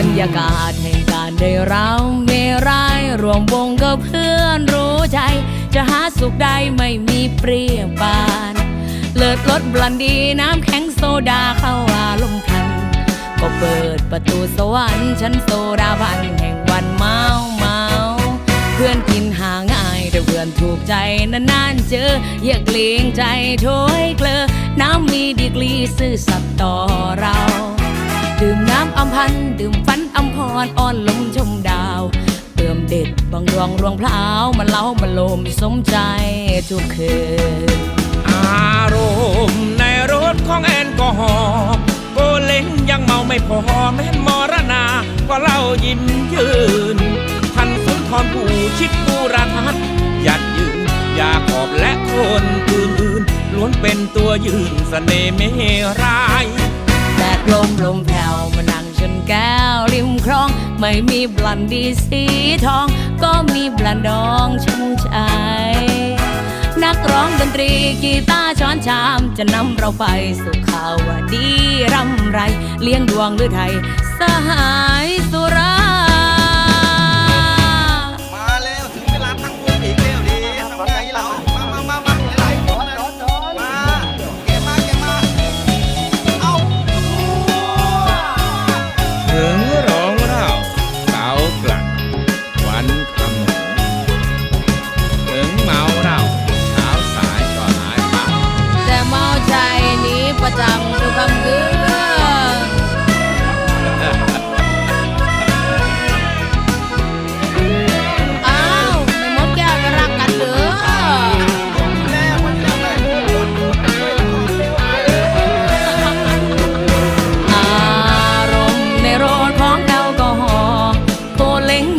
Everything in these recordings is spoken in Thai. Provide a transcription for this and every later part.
รรยากาศแห่งการได้เราเมรายรวมวงกับเพื่อนรู้ใจ จะหาสุขได้ไม่มีเปรียบปาน เลิศรสบลันดีน้ำแข็งโซดาเข้าอารมณ์พัน ก็เปิดประตูสวรรค์ชั้นโซดาบันแห่งวันเมาเมาเพื่อนกินหาง่ายแต่เพื่อนถูกใจนานๆเจออย่าเกรงใจโถยเกลอน้ำมีดีกรีซื่อสัตย์ต่อเราดื่มำอำพันดื่มฝันอำพรอ่อนลมชมดาว เติมเด็ดบางดวงรวงพลาวมันเล้ามันลมสมใจทุกคืนอารมณ์ในรถของแอลกอฮอล์โกเล้งยังเมาไม่พอแม่นมรณาก็เล่ายิ้มยืนท่านสุนทรผู้ชิดบูรทัศน์หยัดยืนอยาขอบและคนอื่นๆล้วนเป็นตัวยืนเสน่ห์เมรายแดดลมลมแผ่ ไม่มีบลันดีสีทอง ก็มีบลันดองชุ่มใจนักร้องดนตรีกีตาร์ช้อนชาม จะนำเราไปสู่ข่าวดีร่ำไร เลี้ยงดวงหรือไทย สหายสุรา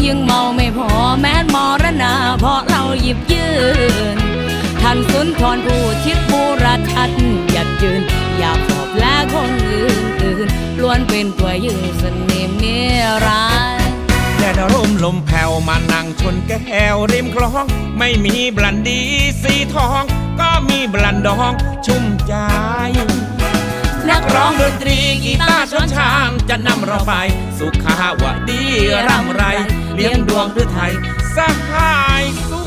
ยังเมาไม่พอแม้นมรณาเพราะเราหยิบยืนท่านสุนทรผู้ชิดบูรทัศน์หยัดยืน อยากขอบและคนอื่นอื่นล้วนเป็นตัวยืนเสน่ห์เมรายแดดร่มลมแผ่วมานั่งชนแก้วริมคลอง ไม่มีบลันดีสีทอง ก็มีบลันดองชุ่มใจ นักร้องดนตรีกีตาร์ชนชาม จะนำเราไป สุขาวดีร่ำไร เลี้ยงดวงด้วยไทยสหายสุรา